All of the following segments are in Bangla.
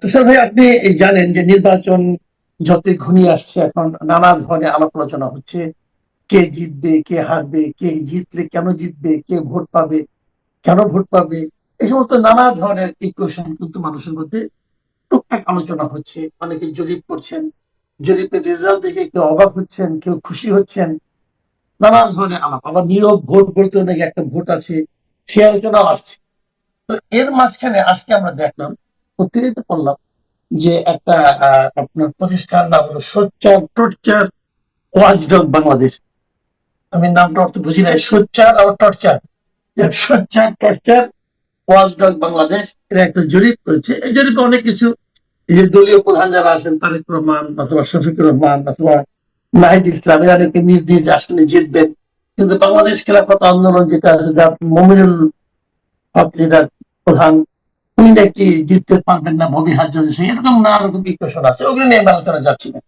তুষার ভাই, আপনি জানেন যে নির্বাচন যত ঘনিয়ে আসছে, এখন নানা ধরনের আলাপ আলোচনা হচ্ছে। কে জিতবে, কে হারবে, কে জিতলে কেন জিতবে, কে ভোট পাবে, কেন ভোট পাবে, এই সমস্ত নানা ধরনের ইকুয়েশন কিন্তু মানুষের মধ্যে টুকটাক আলোচনা হচ্ছে। অনেকে জরিপ করছেন, জরিপের রেজাল্ট দেখে কেউ অবাক হচ্ছেন, কেউ খুশি হচ্ছেন, নানা ধরনের আলাপ। আবার নীরব ভোট বলতে নাকি একটা ভোট আছে, সে আলোচনাও আসছে। তো এর মাঝখানে আজকে আমরা দেখলাম পড়লাম যে একটা আপনার প্রতিষ্ঠান নাম হলো সোচ্চার টর্চার বাংলাদেশ। আমি নামটা অর্থ বুঝি নাই, সোচ্চার আর টর্চার। সোচ্চার, টর্চার বাংলাদেশ, এরা একটা জরিপ করেছে। এই অনেক কিছু, এই যে দলীয় প্রধান যারা আছেন, তারেক রহমান অথবা শফিকুর রহমান অথবা নাহিদ ইসলাম, এরা নিজ নিজ জিতবেন। কিন্তু বাংলাদেশ খেলাফত আন্দোলন যেটা আছে, যা মমিনুল হক প্রধান উনি নাকি জিততে পারবেন না ভবি হাজ এরকম নানা রকম ইকুয়েশন আছে, ওগুলো নিয়ে আমি আলোচনা যাচ্ছি না।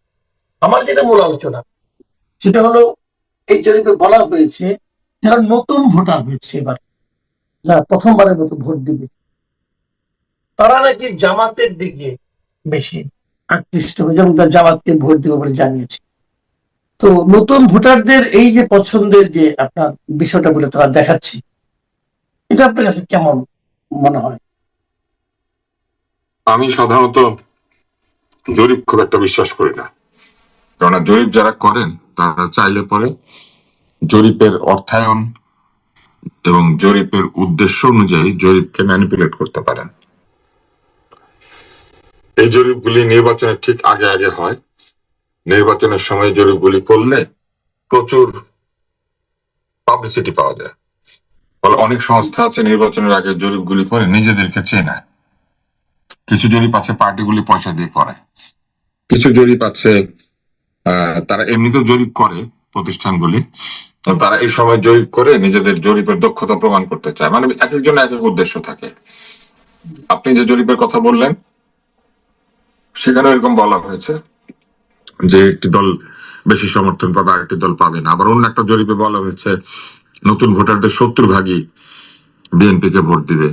আমার যেটা মূল আলোচনা, সেটা হলো এই জরিপে বলা হয়েছে যারা নতুন ভোটার হয়েছে এবার, যারা প্রথমবারের মতো ভোট দিবে, তারা নাকি জামাতের দিকে বেশি আকৃষ্ট হয়েছে এবং তারা জামাতকে ভোট দেবে বলে জানিয়েছে। তো নতুন ভোটারদের এই যে পছন্দের যে আপনার বিষয়টা বলে তারা দেখাচ্ছে, এটা আপনার কাছে কেমন মনে হয়? আমি সাধারণত জরিপ খুব একটা বিশ্বাস করি না। কেননা জরিপ যারা করেন, তারা চাইলে পরে জরিপের অর্থায়ন এবং জরিপের উদ্দেশ্য অনুযায়ী জরিপকে ম্যানিপুলেট করতে পারেন। এই জরিপগুলি নির্বাচনের ঠিক আগে আগে হয়। নির্বাচনের সময় জরিপগুলি করলে প্রচুর পাবলিসিটি পাওয়া যায়। ফলে অনেক সংস্থা আছে নির্বাচনের আগে জরিপগুলি করে নিজেদেরকে চেনে কিছু জরিপ আছে পার্টিগুলি পয়সা দিয়ে করে। কিছু জরিপ আছে তারা এমনিতেও জরিপ করে প্রতিষ্ঠানগুলি। তারা এই সময় জরিপ করে নিজেদের জরিপের দক্ষতা প্রমাণ করতে চায়। মানে এক একজন এক এক উদ্দেশ্য থাকে। আপনি যে জরিপের কথা বললেন, সেখানে এরকম বলা হয়েছে যে একটি দল বেশি সমর্থন পাবে, আরেকটি দল পাবে না। আবার অন্য একটা জরিপে বলা হয়েছে, নতুন ভোটারদের সত্তর ভাগই বিএনপি কে ভোট দিবে।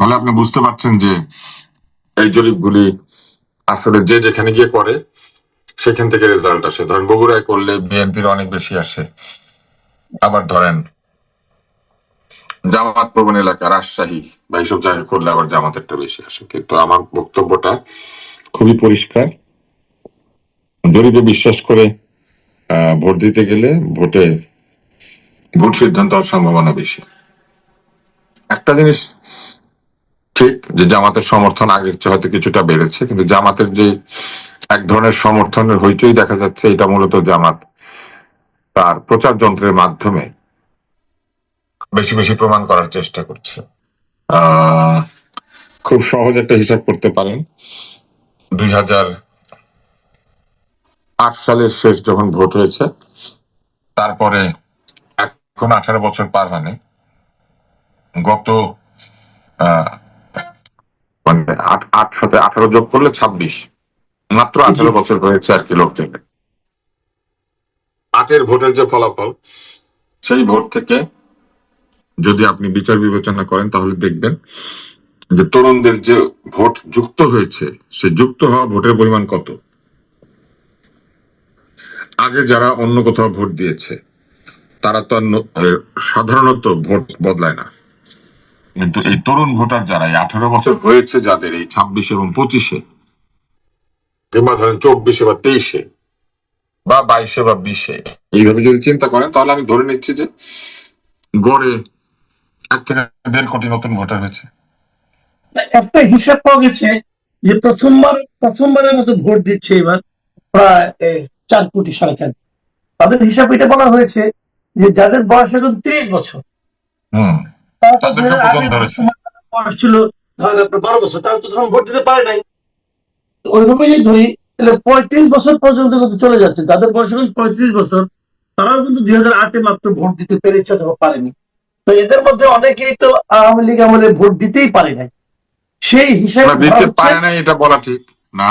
ফলে আপনি- বুঝতে পারছেন যে এই জরিপগুলি আসলে যে যেখানে গিয়ে করে, সেখান থেকে রেজাল্ট আসে। ধরেন বগুড়ায় করলে বিএনপির অনেক বেশি আসে। আবার ধরেন জামাত প্রবণ এলাকা, রাজশাহী, বা এইসব জায়গায় করলে আবার জামাতেরটা বেশি আসে। কিন্তু আমার বক্তব্যটা খুবই পরিষ্কার। জরিপে বিশ্বাস করে ভোট দিতে গেলে ভোটে ভোট সিদ্ধান্ত হওয়ার সম্ভাবনা বেশি। একটা জিনিস ঠিক, যে জামাতের সমর্থন আগের চেয়ে হয়তো কিছুটা বেড়েছে, কিন্তু জামাতের যে এক ধরনের সমর্থনের হইচই দেখা যাচ্ছে, এটা মূলত জামাত। তার প্রচার যন্ত্রের মাধ্যমে বেশি বেশি প্রমাণ করার চেষ্টা করছে। খুব সহজ একটা হিসাব করতে পারেন। দুই হাজার আট সালের শেষ যখন ভোট হয়েছে, তারপরে এখন আঠারো বছর পার হয়নি। গত মানে আট সাথে আঠারো যোগ করলে ছাব্বিশ। মাত্র আঠারো বছর হয়েছে আর কি লোকজনের আটের ভোটের যে ফলাফল সেই ভোট থেকে যদি আপনি বিচার বিবেচনা করেন তাহলে দেখবেন যে তরুণদের যে ভোট যুক্ত হয়েছে সে যুক্ত হওয়া ভোটের পরিমাণ কত? আগে যারা অন্য কোথাও ভোট দিয়েছে তারা তো সাধারণত ভোট বদলায় না। কিন্তু এই তরুণ ভোটার যারা এই আঠারো বছর হয়েছে যাদের এই ছাব্বিশ এবং পঁচিশে। কিংবা ধরেন চব্বিশে বা তেইশে বা বাইশে বা বিশে। এইভাবে যদি চিন্তা করেন তাহলে আমি ধরে নিচ্ছি যে গড়ে এক থেকে দেড় কোটি নতুন ভোটার হয়েছে। একটা হিসাব পাওয়া গেছে যে প্রথমবার প্রথমবারের মতো ভোট দিচ্ছে এবার প্রায় চার কোটি সাড়ে চার তাদের হিসাব এটা বলা হয়েছে যে যাদের বয়স এখন ত্রিশ বছর হুম। তারা তো তাদেরকে 2008 প্রথম এর ধরেছে। সময় তাদের বয়স ছিল ধরেন আপনার বারো বছর তারা তো তখন ভোট দিতে পারে নাই। ওইভাবে যদি ধরি তাহলে পঁয়ত্রিশ বছর পর্যন্ত কিন্তু চলে যাচ্ছে। যাদের বয়স পঁয়ত্রিশ বছর তারাও কিন্তু দুই হাজার আটে মাত্র ভোট দিতে পেরেছে অথবা পারেনি। তো এদের মধ্যে অনেকেই তো আওয়ামী লীগ আমলে ভোট দিতেই পারে নাই। সেই হিসাবে না, দিতে পারে নাই এটা বলা ঠিক না।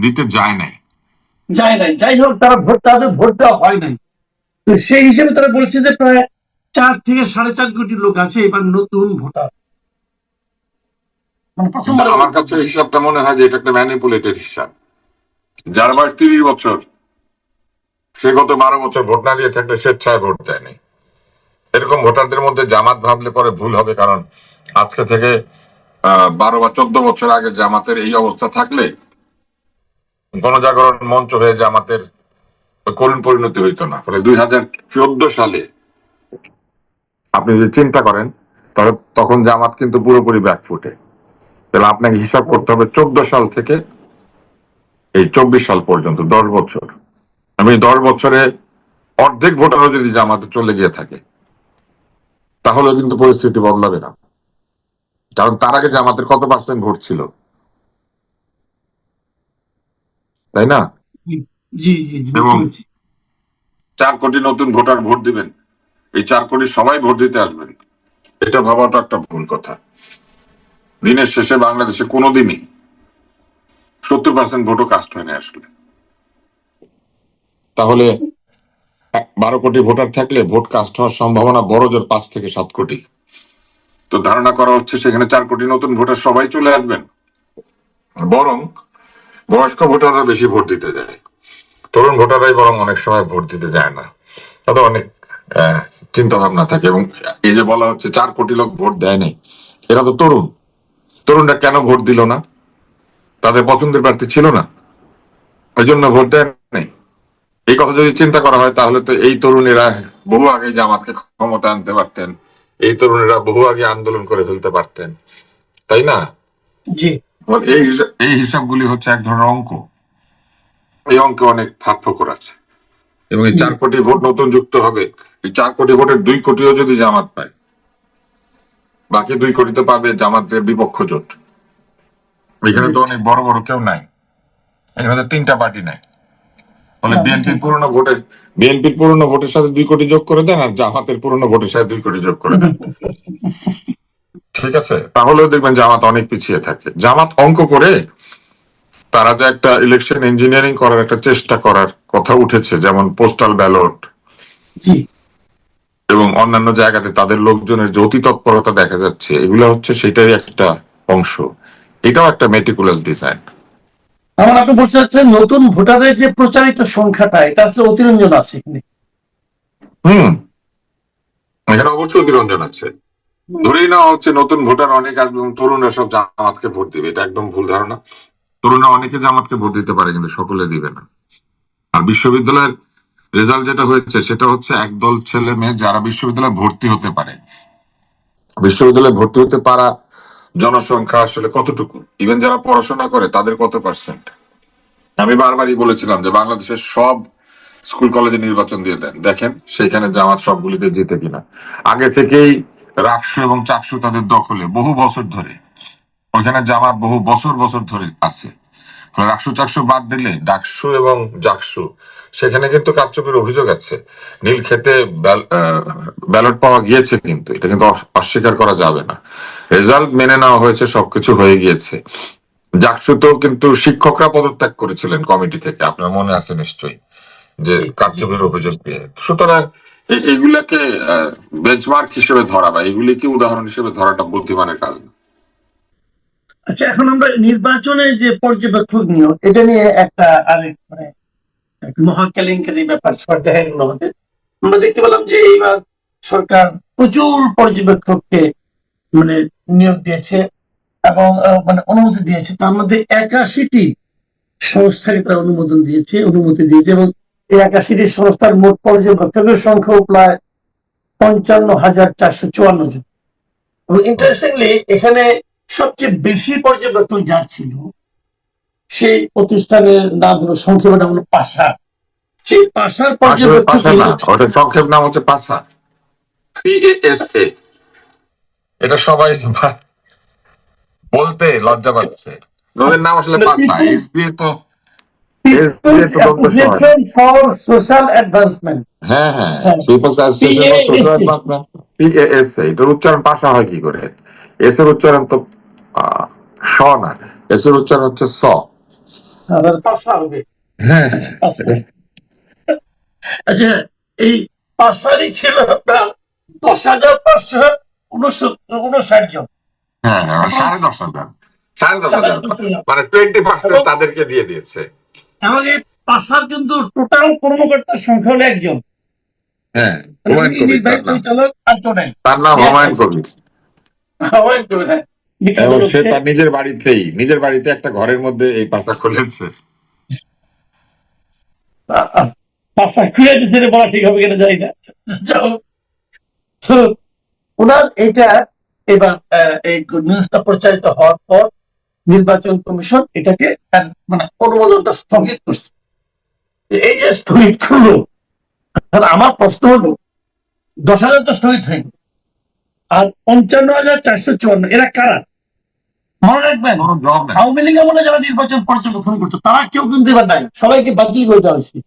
দিতে যায় নাই। যায় নাই। যাই হোক তারা ভোট তাদের ভোট দেওয়া হয় নাই। তো সেই হিসেবে তারা বলছে যে প্রায় চার থেকে সাড়ে চার কোটি লোক আছে এবার নতুন ভোটার। মানে আমার কাছে হিসাবটা মনে হয় যে এটা একটা ম্যানিপুলেটেড হিসাব। যার বয়স তিরিশ বছর সে গত বারো বছর ভোট না দিয়ে থাকলে স্বেচ্ছায় ভোট দেয়নি। এরকম ভোটারদের মধ্যে জামাত ভাবলে পরে ভুল হবে কারণ আজকে থেকে বারো বা চোদ্দ বছর আগে জামাতের এই অবস্থা থাকলে গণজাগরণ মঞ্চ হয়ে জামাতের করুণ পরিণতি হইতো না। ফলে দুই হাজার চোদ্দ সালে আপনি যদি চিন্তা করেন তবে তখন জামাত কিন্তু পুরোপুরি ব্যাকফুটে তাহলে আপনাকে হিসাব করতে হবে চোদ্দ সাল থেকে এই চব্বিশ সাল পর্যন্ত দশ বছর। আমি দশ বছরে অর্ধেক ভোটারও যদি জামাতে চলে গিয়ে থাকে তাহলে কিন্তু পরিস্থিতি বদলাবে না। কারণ তার আগে জামাতের কত পার্সেন্ট ভোট ছিল? তাই না? এবং- চার কোটি নতুন ভোটার ভোট দিবেন। এই চার কোটি সবাই ভোট দিতে আসবেন। এটা ভাবাটা একটা ভুল কথা। দিনের শেষে বাংলাদেশে কোনোদিনই সত্তর পার্সেন্ট ভোটও কাস্ট হয় না আসলে। তাহলে বারো কোটি ভোটার থাকলে ভোট কাস্ট হওয়ার সম্ভাবনা বড় জোর পাঁচ থেকে সাত কোটি। তো ধারণা করা হচ্ছে সেখানে চার কোটি নতুন ভোটার সবাই চলে আসবেন। বরং বয়স্ক ভোটাররা বেশি ভোট দিতে যায়। তরুণ ভোটাররাই বরং অনেক সময় ভোট দিতে যায় না। তাদের অনেক চিন্তা ভাবনা থাকে এবং এই যে বলা হচ্ছে চার কোটি লোক ভোট দেয় নাই এরা তো তরুণ। তরুণরা কেন ভোট দিল না? তাদের পছন্দের প্রার্থী ছিল না। ওই জন্য ভোট দেয় নাই। এই কথা যদি চিন্তা করা হয় তাহলে তো এই তরুণেরা বহু আগে জামাতকে ক্ষমতা আনতে পারতেন। এই তরুণেরা বহু আগে আন্দোলন করে ফেলতে পারতেন। তাই না? এই এই হিসাবগুলি হচ্ছে এক ধরনের অঙ্ক। এই অঙ্কে অনেক ফাঁক ফোকর আছে। এবং এই চার কোটি ভোট নতুন যুক্ত হবে। এই চার কোটি ভোটের দুই কোটিও যদি জামাত পায় বাকি দুই কোটি তো পাবে জামাতের বিপক্ষ জোট। এখানে তো অনেক বড় বড় কেউ নাই। এখানে তো তিনটা পার্টি নাই। ফলে না, বিএনপির পুরনো ভোটের বিএনপির পুরনো ভোটের সাথে দুই কোটি যোগ করে দেন আর জামাতের পুরনো ভোটের সাথে দুই কোটি যোগ করে দেন। ঠিক আছে? তাহলেও দেখবেন জামাত অনেক পিছিয়ে থাকে। জামাত অঙ্ক করে তারা যে একটা ইলেকশন ইঞ্জিনিয়ারিং করার একটা চেষ্টা করার কথা উঠেছে যেমন পোস্টাল ব্যালট এবং অন্যান্য জায়গাতে তাদের লোকজনের যে অতি তৎপরতা দেখা যাচ্ছে এগুলো হচ্ছে সেটাই একটা অংশ। এটাও একটা মেটিকুলাস ডিজাইন আমার আপনি বলতে চাচ্ছেন নতুন ভোটারের যে প্রচারিত সংখ্যাটা এটা আসলে অতিরঞ্জন আছে এখানে হুম। এখানে অবশ্যই অতিরঞ্জন আছে। ধরেই নেওয়া হচ্ছে নতুন ভোটার অনেক তরুণরা সব জামাতকে ভোট দিবে। এটা একদম ভুল ধারণা। তরুণরা অনেকে জামাতকে ভোট দিতে পারে কিন্তু সকলে দিবে না। আর বিশ্ববিদ্যালয়ের রেজাল্ট যেটা হয়েছে, সেটা হচ্ছে একদল ছেলে মেয়ে যারা বিশ্ববিদ্যালয়ে ভর্তি হতে পারে। বিশ্ববিদ্যালয়ে ভর্তি হতে পারা জনসংখ্যা আসলে কতটুকু? ইভেন যারা পড়াশোনা করে, তাদের কত পার্সেন্ট আমি বারবারই বলেছিলাম যে বাংলাদেশের সব স্কুল কলেজে নির্বাচন দিয়ে দেন। দেখেন, সেখানে জামাত সবগুলিতে জিতে কিনা। আগে থেকেই রাকসু এবং চাকসু তাদের দখলে বহু বছর ধরে। ওইখানে জামাত বহু বছর বছর ধরে আছে। রাকসু চাকসু বাদ দিলে ডাকসু এবং জাকসু। সেখানে কিন্তু কারচুপির অভিযোগ আছে। নীল খেতে ব্যালট পাওয়া গিয়েছে কিন্তু। এটা কিন্তু অস্বীকার করা যাবে না। রেজাল্ট মেনে নেওয়া হয়েছে সবকিছু হয়ে গিয়েছে। জাকসুতেও কিন্তু শিক্ষকরা পদত্যাগ করেছিলেন কমিটি থেকে। আপনার মনে আছে নিশ্চয়ই যে কারচুপির অভিযোগ পেয়ে। সুতরাং এইগুলাকে বেঞ্চমার্ক হিসেবে ধরা বা এগুলিকে উদাহরণ হিসেবে ধরাটা বুদ্ধিমানের কাজ না। আচ্ছা এখন আমরা নির্বাচনে যে পর্যবেক্ষক নিয়োগ, এটা নিয়ে একটা আরেক মানে এক মহা কেলেঙ্কারি ব্যাপার দেখা গেল আমাদের। আমরা দেখতে পেলাম যে এইবার সরকার প্রচুর পর্যবেক্ষককে মানে নিয়োগ দিয়েছে এবং মানে অনুমতি দিয়েছে। তার মধ্যে একাশিটি সংস্থাকে তারা অনুমোদন দিয়েছে, অনুমতি দিয়েছে এবং এই একাশিটি সংস্থার মোট পর্যবেক্ষকের সংখ্যাও প্রায় পঞ্চান্ন হাজার চারশো চুয়ান্ন জন। এবং ইন্টারেস্টিংলি এখানে সবচেয়ে বেশি পর্যবেক্ষক যার ছিল সেই প্রতিষ্ঠানের নাম হলো সংক্ষেপে নাম হলো পাশা সেই পাশার পাশা ওটা সংক্ষেপ নাম হচ্ছে পিএএসএ এটা সবাই বলতে লজ্জা পাচ্ছে। ওদের নাম আসলে পাসা এস দিয়ে তো এস দিয়ে তো বলতে সময়। অ্যাসোসিয়েশন ফর সোশ্যাল অ্যাডভান্সমেন্ট হ্যাঁ। হ্যাঁ। হ্যাঁ। People's association for social advancement PASA এটার উচ্চারণ পাশা হয় কি করে? এস এর উচ্চারণ তো স না এস এর উচ্চারণ হচ্ছে স। হ্যাঁ আচ্ছা এই পাশারই ছিল আপনার দশ হাজার পাঁচশো উনষাট জন। হ্যাঁ হ্যাঁ, সাড়ে দশ হাজার। সাড়ে দশ হাজার মানে টোয়েন্টি পার্সেন্ট তাদেরকে দিয়ে দিয়েছে। এবং এই পাশার কিন্তু টোটাল কর্মকর্তার সংখ্যা হলো একজন। হ্যাঁ তার নাম। হুমায়ুন কবির। হুমায়ুন কবির, হ্যাঁ। এবং সে। তার নিজের বাড়িতেই নিজের বাড়িতে একটা ঘরের মধ্যে এই পাশা খুলেছে। পাশা খুলে দিছে রে বলা ঠিক হবে কিনা জানি না। ওনার এটা এবার এই নিউজটা প্রচারিত হওয়ার পর নির্বাচন কমিশন এটাকে মানে অনুমোদনটা স্থগিত করছে। এই যে স্থগিত করল আমার প্রশ্ন হলো দশ হাজার তো স্থগিত হয়নি। আর পঞ্চান্ন হাজার চারশো চুয়ান্ন। এরা কারা? মনে রাখবেন আওয়ামী লীগ আমলে যারা নির্বাচন পর্যবেক্ষণ করতো তারা কেউ কিন্তু এবার নাই। সবাইকে বাতিল করে দেওয়া হয়েছে।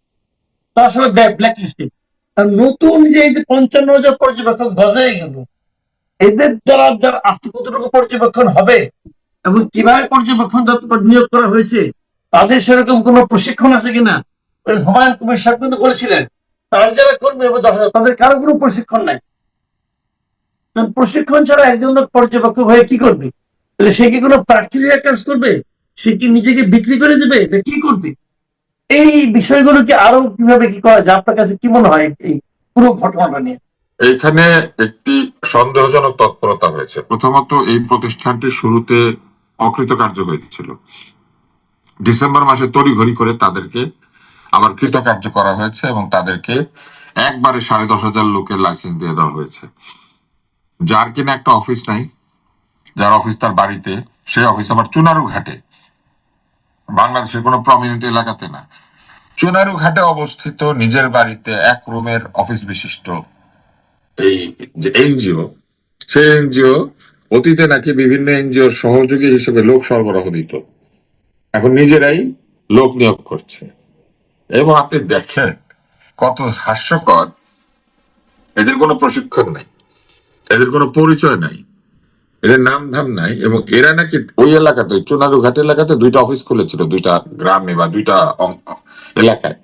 তারা সবাই ব্ল্যাক লিস্টে নতুন যে এই যে পঞ্চান্ন হাজার পর্যবেক্ষক বজায় গেল এদের দ্বারা যার আজকে কতটুকু পর্যবেক্ষণ হবে এবং কীভাবে পর্যবেক্ষণ নিয়োগ করা হয়েছে তাদের সেরকম কোনো প্রশিক্ষণ আছে কিনা? ওই হুমায়ুন কবির সাহেব কিন্তু বলেছিলেন তার যারা করবে এবার দশ তাদের কারও কোনো প্রশিক্ষণ নাই। প্রশিক্ষণ ছাড়া একজন লোক পর্যবেক্ষক হয়ে কি করবে? তাহলে সে কি কোনো প্রার্থীরা কাজ করবে? সে কি নিজেকে বিক্রি করে দেবে? কি করবে? এই বিষয়গুলোকে আরও কীভাবে কি করা যায়? আপনার কাছে কি মনে হয় এই পুরো ঘটনাটা নিয়ে? এখানে একটি সন্দেহজনক তৎপরতা হয়েছে। প্রথমত এই প্রতিষ্ঠানটি শুরুতে অকৃতকার্য হয়েছিল। ডিসেম্বর মাসে তড়িঘড়ি করে তাদেরকে আবার কৃতকার্য করা হয়েছে এবং তাদেরকে একবারে সাড়ে দশ হাজার লোকের লাইসেন্স দিয়ে দেওয়া হয়েছে। যার কিনা একটা অফিস নাই, যার অফিস তার বাড়িতে, সেই অফিস আবার চুনারু ঘাটে বাংলাদেশের কোনো প্রমিনেন্ট এলাকাতে না। চুনারু ঘাটে অবস্থিত নিজের বাড়িতে এক রুমের অফিস বিশিষ্ট। এই যে এনজিও, সেই এনজিও অতীতে নাকি বিভিন্ন এনজিওর সহযোগী হিসেবে লোক সরবরাহ দিত। এখন নিজেরাই লোক নিয়োগ করছে। এবং আপনি দেখেন কত হাস্যকর, এদের কোনো প্রশিক্ষণ নাই। এদের কোনো পরিচয় নাই। এদের নাম ধাম নাই এবং এরা নাকি ওই এলাকাতে চুনারু ঘাট এলাকাতে দুইটা অফিস খুলেছিল, দুইটা গ্রামে বা দুইটা এলাকায়।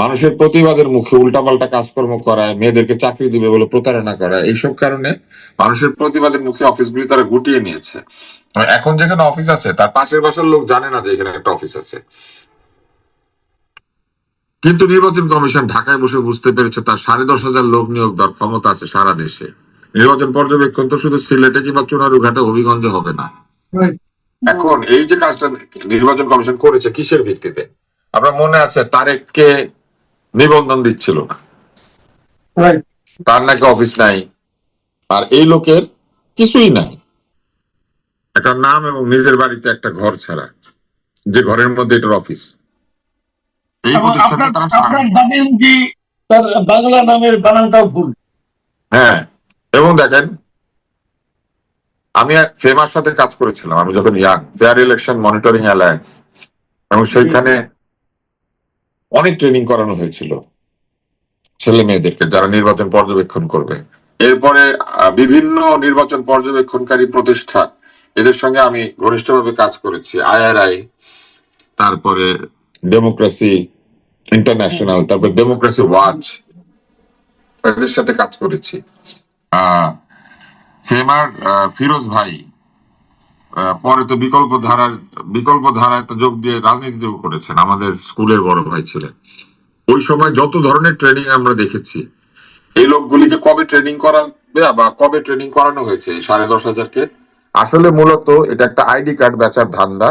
মানুষের প্রতিবাদের মুখে উল্টাপাল্টা কাজকর্ম করায়, মেয়েদেরকে চাকরি দিবে বলে প্রতারণা করা এইসব কারণে মানুষের প্রতিবাদের মুখে অফিসগুলি তারা গুটিয়ে নিয়েছে। এখন যেখানে অফিস আছে, তার পাশের বাসার লোক জানে না যে এখানে একটা অফিস আছে। কিন্তু নির্বাচন কমিশন ঢাকায় বসে বুঝতে পেরেছে, তার সাড়ে দশ হাজার লোক নিয়োগ দেওয়ার ক্ষমতা আছে সারা দেশে। নির্বাচন পর্যবেক্ষণ তো শুধু সিলেটে কিংবা চুনারুঘাটে হবিগঞ্জে হবে না। এখন এই যে কাজটা নির্বাচন কমিশন করেছে কিসের ভিত্তিতে? আপনার মনে আছে তারেককে নিবন্ধন দিচ্ছিল না? তার নাকি অফিস নাই? আর এই লোকের কিছুই নাই। একটা নাম এবং নিজের বাড়িতে একটা ঘর ছাড়া যে ঘরের মধ্যে এটার অফিস। এই তারা বাংলা নামের বানানটাও ভুল? হ্যাঁ। দেখেন আমি ফেমার সাথে কাজ করেছিলাম আমি যখন young fair election monitoring alliance এবং সেইখানে অনেক ট্রেনিং করানো হয়েছিল ছেলে মেয়েদেরকে যারা নির্বাচন পর্যবেক্ষণ করবে। এরপরে বিভিন্ন নির্বাচন পর্যবেক্ষণকারী প্রতিষ্ঠান এদের সঙ্গে আমি ঘনিষ্ঠভাবে কাজ করেছি। আইআরআই তারপরে ডেমোক্রেসি ইন্টারন্যাশনাল তারপরে ডেমোক্রেসি ওয়াচ এদের সাথে কাজ করেছি। ফেমার ফিরোজ ভাই পরে তো বিকল্প ধারার বিকল্প ধারায় তো যোগ দিয়ে রাজনীতিতেও করেছেন আমাদের স্কুলের বড় ভাই ছিলেন। ওই সময় যত ধরনের ট্রেনিং আমরা দেখেছি এই লোকগুলিকে কবে ট্রেনিং করাবে বা কবে ট্রেনিং করানো হয়েছে এই সাড়ে দশ হাজারকে আসলে মূলত এটা একটা আইডি কার্ড বেচার ধান্দা।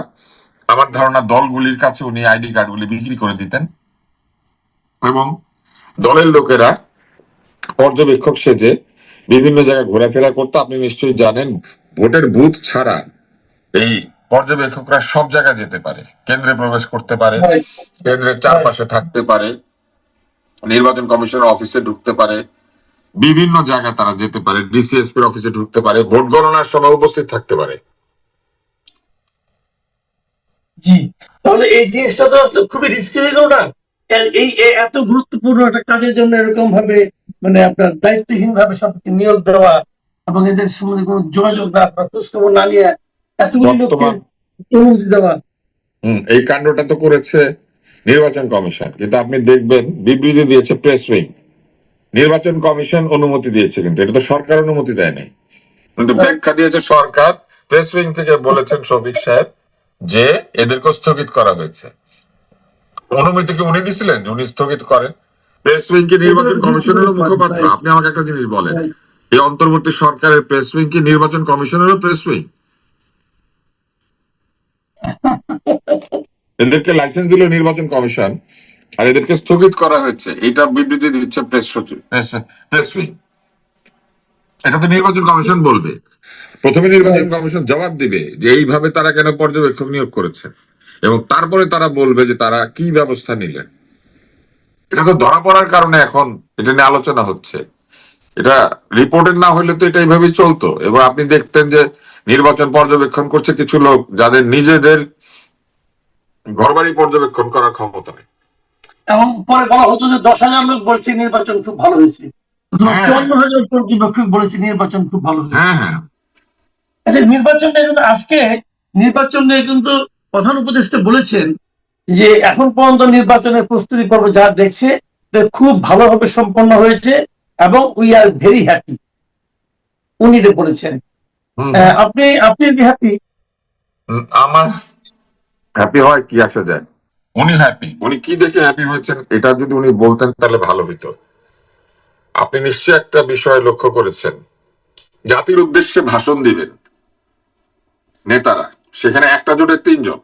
আমার ধারণা দলগুলির কাছে উনি আইডি কার্ডগুলি বিক্রি করে দিতেন। এবং দলের লোকেরা পর্যবেক্ষক সেজে বিভিন্ন জায়গায় ঘোরাফেরা করতে আপনি নিশ্চয়ই জানেন ভোটের বুথ ছাড়া এই পর্যবেক্ষকরা সব জায়গায় যেতে পারে। কেন্দ্রে প্রবেশ করতে পারে কেন্দ্রের চারপাশে থাকতে পারে নির্বাচন কমিশনের অফিসে ঢুকতে পারে বিভিন্ন জায়গায় তারা যেতে পারে ডিসিএসপির অফিসে ঢুকতে পারে ভোট গণনার সময় উপস্থিত থাকতে পারে। জি তাহলে এই জিনিসটা তো খুবই রিস্কি হয়ে গেল না? এই এত গুরুত্বপূর্ণ একটা কাজের জন্য এরকম ভাবে মানে আপনার দায়িত্বহীন ভাবে সবকে নিয়োগ দেওয়া এবং এদের সম্বন্ধে কোনো যোগাযোগ না বা খোঁজখবর না নিয়ে এতগুলি লোককে অনুমতি দেওয়া। এই কাণ্ডটা তো করেছে নির্বাচন কমিশন কিন্তু আপনি দেখবেন বিবৃতি দিয়েছে প্রেস উইং নির্বাচন কমিশন অনুমতি দিয়েছে কিন্তু এটা তো সরকার অনুমতি দেয় নাই কিন্তু ব্যাখ্যা দিয়েছে সরকার প্রেস উইং থেকে বলেছেন শফিক সাহেব যে এদেরকে স্থগিত করা হয়েছে। অনুমতি কি উনি দিছিলেন উনি স্থগিত করেন। প্রেস উইং কি নির্বাচন কমিশনেরও মুখপাত্র। আপনি আমাকে একটা জিনিস বলেন। এই অন্তর্বর্তী সরকারের প্রেস উইং কি নির্বাচন কমিশনেরও প্রেস উইং? এদেরকে লাইসেন্স দিল নির্বাচন কমিশন আর এদেরকে স্থগিত করা হয়েছে। এটা বিবৃতি দিচ্ছে প্রেস সচিব প্রেস উইং। এটা তো নির্বাচন কমিশন বলবে। প্রথমে নির্বাচন কমিশন জবাব দিবে যে এইভাবে তারা কেন পর্যবেক্ষক নিয়োগ করেছে। এবং তারপরে তারা বলবে যে তারা কি ব্যবস্থা নিলেন। এটা তো ধরা পড়ার কারণে এখন এটা নিয়ে আলোচনা হচ্ছে। এটা রিপোর্টের না হলে তো এটা এইভাবেই চলতো। এবং আপনি দেখতেন যে নির্বাচন পর্যবেক্ষণ করছে কিছু লোক যাদের নিজেদের ঘরবাড়ি পর্যবেক্ষণ করার ক্ষমতা নেই। এবং পরে বলা হতো যে দশ হাজার লোক বলছে নির্বাচন খুব ভালো হয়েছে। হ্যাঁ। চুয়ান্ন হাজার পর্যবেক্ষক বলেছে নির্বাচন খুব ভালো হয়েছে। হ্যাঁ হ্যাঁ। আচ্ছা নির্বাচনটা কিন্তু আজকে নির্বাচন নিয়ে কিন্তু প্রধান উপদেষ্টা বলেছেন যে এখন পর্যন্ত নির্বাচনের প্রস্তুতি পর্ব যা দেখছে খুব ভালোভাবে সম্পন্ন হয়েছে এবং উই আর ভেরি হ্যাপি উনি এটা বলেছেন। আপনি আপনি কি হ্যাপি আমার হ্যাপি হয় কি আসা যায়? উনি হ্যাপি উনি কি দেখে হ্যাপি হয়েছেন এটা যদি উনি বলতেন তাহলে ভালো হইতো। আপনি নিশ্চয়ই একটা বিষয় লক্ষ্য করেছেন। জাতির উদ্দেশ্যে ভাষণ দিবেন। নেতারা। সেখানে একটা জোটের তিনজন।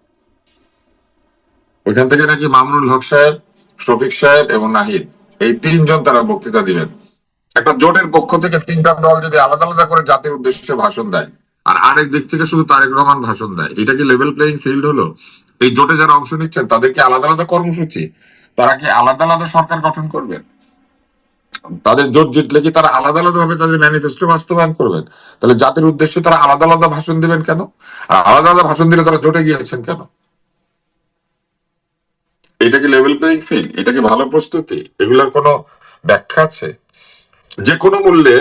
ওইখান থেকে নাকি মামুনুল হক সাহেব, শফিক সাহেব এবং নাহিদ, এই তিনজন তারা বক্তৃতা দিবেন। একটা জোটের পক্ষ থেকে তিনটা দল যদি আলাদা আলাদা করে জাতির উদ্দেশ্যে ভাষণ দেয়, আর আরেক দিক থেকে শুধু তারেক রহমান ভাষণ দেয়, এটা কি লেভেল প্লেইং ফিল্ড হলো? এই জোটে যারা অংশ নিচ্ছেন, তাদেরকে আলাদা আলাদা কর্মসূচি, তারা কি আলাদা আলাদা সরকার গঠন করবেন? তাদের জোট জিতলে কি তারা আলাদা আলাদা ভাবে তাদের ম্যানিফেস্টো বাস্তবায়ন করবেন? তাহলে জাতির উদ্দেশ্যে তারা আলাদা আলাদা ভাষণ দিবেন কেন? আর আলাদা আলাদা ভাষণ দিলে তারা জোটে গিয়েছেন কেন? এটা কি লেভেল প্লেইং ফিল্ড এটা কি ভালো প্রস্তুতি? এগুলোর কোনো ব্যাখ্যা আছে? যে কোনো মূল্যে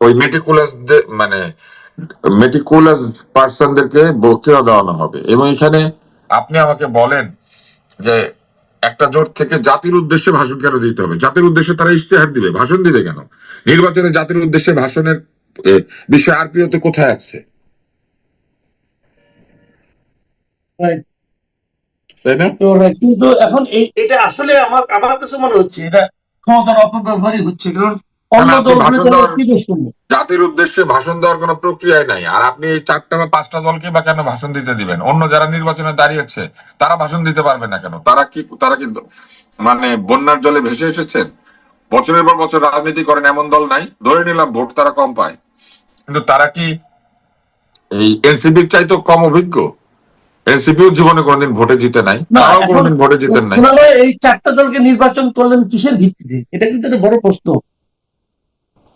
ওই মেটিকুলাস মানে মেটিকুলাস পার্সনদেরকে বক্তৃতা দেওয়ানো হবে। এবং এখানে আপনি আমাকে বলেন যে একটা জোট থেকে জাতির উদ্দেশ্যে ভাষণ কেন দিতে হবে? জাতির উদ্দেশ্যে তারা ইশতেহার দিবে। ভাষণ দিবে কেন? নির্বাচনে জাতির উদ্দেশ্যে ভাষণের বিষয়ে আরপিওতে কোথায় আছে? তাই। না? তো কিন্তু এখন এটা আসলে আমার আমার কাছে মনে হচ্ছে এটা ক্ষমতার অপব্যবহারই হচ্ছে। কারণ অন্য দলগুলো ভাষণ তারা দেওয়ার- কি দোষ জাতির উদ্দেশ্যে ভাষণ দেওয়ার কোনো প্রক্রিয়াই নাই। আর আপনি এই চারটা বা পাঁচটা দলকে বা কেন ভাষণ দিতে দিবেন? অন্য যারা নির্বাচনে দাঁড়িয়েছে তারা ভাষণ দিতে পারবে না কেন? তারা কি তারা কি মানে বন্যার জলে ভেসে এসেছেন? বছরের পর বছর রাজনীতি করেন এমন দল নাই। ধরে নিলাম ভোট তারা কম পায়। কিন্তু তারা কি এই এনসিপির চাইতো কম অভিজ্ঞ? এনসিপিও জীবনে কোনোদিন ভোটে জিতে নাই। তারাও কোনোদিন ভোটে জিতেন নাই। এই চারটা দলকে নির্বাচন করলেন কিসের ভিত্তিতে? এটা কিন্তু একটা বড় প্রশ্ন।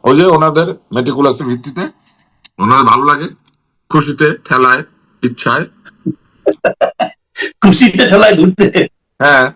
ওই যে ওনাদের মেটিকুলাসের ভিত্তিতে ওনার ভালো লাগে খুশিতে ঠেলায় ইচ্ছায়। খুশিতে ঠেলায় ঘুরতে। হ্যাঁ।